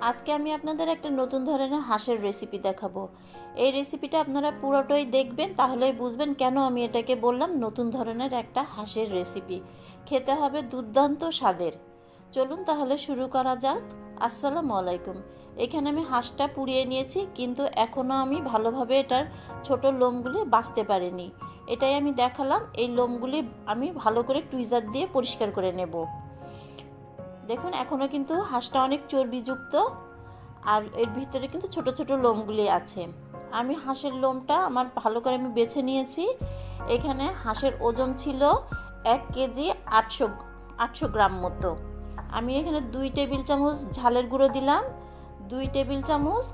আজকে আমি আপনাদের একটা নতুন ধরনের হাঁসের রেসিপি দেখাবো। এই রেসিপিটা আপনারা পুরোটাই দেখবেন, তাহলেই বুঝবেন কেন আমি এটাকে বললাম নতুন ধরনের একটা হাঁসের রেসিপি খেতে হবে দুর্দান্ত স্বাদের। চলুন তাহলে শুরু করা যাক। আসসালামু আলাইকুম। এখানে আমি হাঁসটা পুড়িয়ে নিয়েছি, কিন্তু এখনও আমি ভালোভাবে এটার ছোট লোমগুলি বাঁচতে পারিনি। এটাই আমি দেখালাম, এই লোমগুলি আমি ভালো করে টুইজার দিয়ে পরিষ্কার করে নেব। দেখুন এখনও কিন্তু হাঁসটা অনেক চর্বিযুক্ত আর এর ভিতরে কিন্তু ছোট ছোট লোমগুলি আছে। আমি হাঁসের লোমটা আমার ভালো করে আমি বেছে নিয়েছি। এখানে হাঁসের ওজন ছিল এক কেজি আটশো আটশো গ্রাম মতো। আমি এখানে দুই টেবিল চামচ ঝালের গুঁড়ো দিলাম, দুই টেবিল চামচ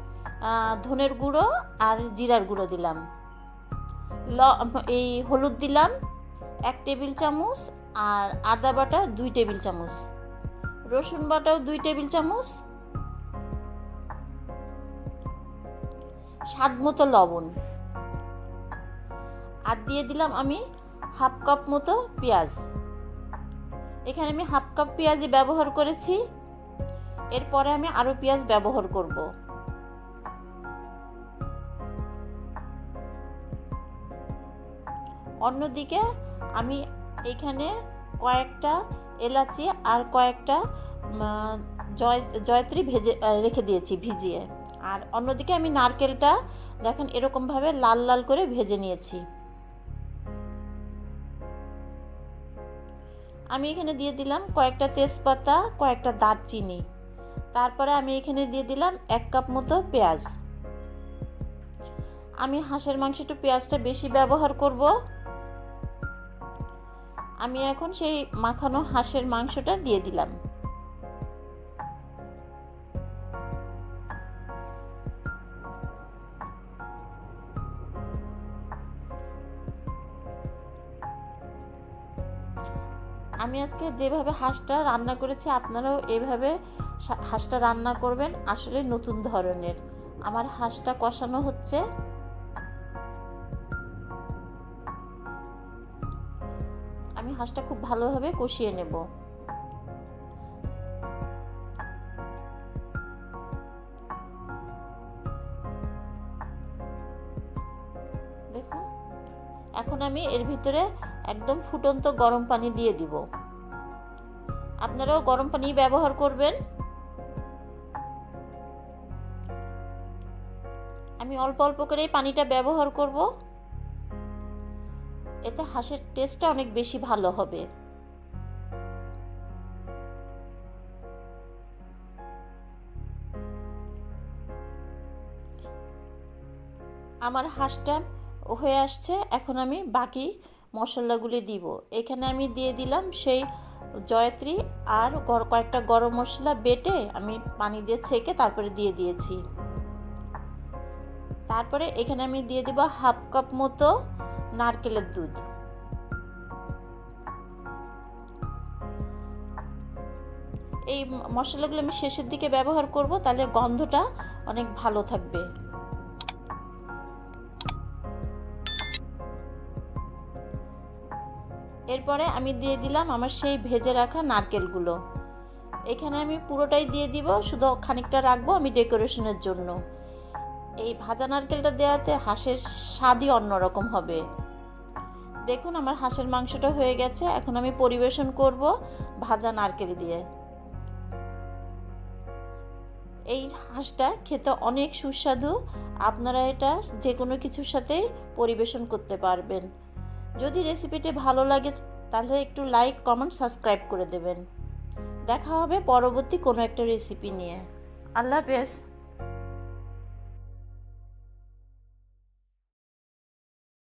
ধনের গুঁড়ো আর জিরার গুঁড়ো দিলাম। ল, এই হলুদ দিলাম, এক টেবিল চামচ আর আদা বাটা দুই টেবিল চামচ। রসুন বাটাও দুই টেবিল চামচ। স্বাদ মতো লবণ। আর দিয়ে দিলাম আমি হাফ কাপ মতো পেঁয়াজ। এখানে আমি হাফ কাপ পেঁয়াজই ব্যবহার করেছি। এরপরে আমি আরও পেঁয়াজ ব্যবহার করব। অন্যদিকে আমি এখানে কয়েকটা এলাচি আর কয়েকটা জয়, জয়ত্রী ভেজে রেখে দিয়েছি ভিজিয়ে। আর অন্যদিকে আমি নারকেলটা দেখেন এরকমভাবে লাল লাল করে ভেজে নিয়েছি। আমি এখানে দিয়ে দিলাম কয়েকটা তেজপাতা, কয়েকটা দারচিনি। তারপরে আমি এখানে দিয়ে দিলাম এক কাপ মতো পেঁয়াজ। আমি হাঁসের মাংস একটু পেঁয়াজটা বেশি ব্যবহার করব। আমি এখন সেই মাখানো হাঁসের মাংসটা দিয়ে দিলাম। আমি আজকে যেভাবে হাঁসটা রান্না করেছি, আপনারাও এভাবে হাঁসটা রান্না করবেন। আসলে নতুন ধরনের। আমার হাঁসটা কষানো হচ্ছে। হাঁসটা খুব ভালোভাবে কষিয়ে নেব। দেখুন, এখন আমি এর ভিতরে একদম ফুটন্ত গরম পানি দিয়ে দিব। আপনারাও গরম পানি ব্যবহার করবেন। আমি অল্প অল্প করে এই পানিটা ব্যবহার করব। এতে হাঁসের টেস্টটা অনেক বেশি ভালো হবে। আমার হাঁসটা হয়ে আসছে, এখন আমি বাকি মশলাগুলি দিব। এখানে আমি দিয়ে দিলাম সেই জয়ত্রী আর কয়েকটা গরম মশলা বেটে আমি পানি দিয়ে ছেঁকে তারপরে দিয়ে দিয়েছি। তারপরে এখানে আমি দিয়ে দিব হাফ কাপ মতো নারকেলের দুধ। এই মশলাগুলো আমি শেষের দিকে ব্যবহার করব, তাহলে গন্ধটা অনেক ভালো থাকবে। এরপরে আমি দিয়ে দিলাম আমার সেই ভেজে রাখা নারকেলগুলো। এখানে আমি পুরোটাই দিয়ে দিব, শুধু খানিকটা রাখব আমি ডেকোরেশনের জন্য। এই ভাজা নারকেলটা দেওয়াতে হাঁসের স্বাদই অন্যরকম হবে। দেখুন আমার হাঁসের মাংসটা হয়ে গেছে, এখন আমি পরিবেশন করব ভাজা নারকেল দিয়ে। এই হাঁসটা খেতে অনেক সুস্বাদু, আপনারা এটা যে কোনো কিছুর সাথে পরিবেশন করতে পারবেন। যদি রেসিপিটি ভালো লাগে, তাহলে একটু লাইক, কমেন্ট, সাবস্ক্রাইব করে দেবেন। দেখা হবে পরবর্তী কোনো একটা রেসিপি নিয়ে। আল্লাহ হাফেজ।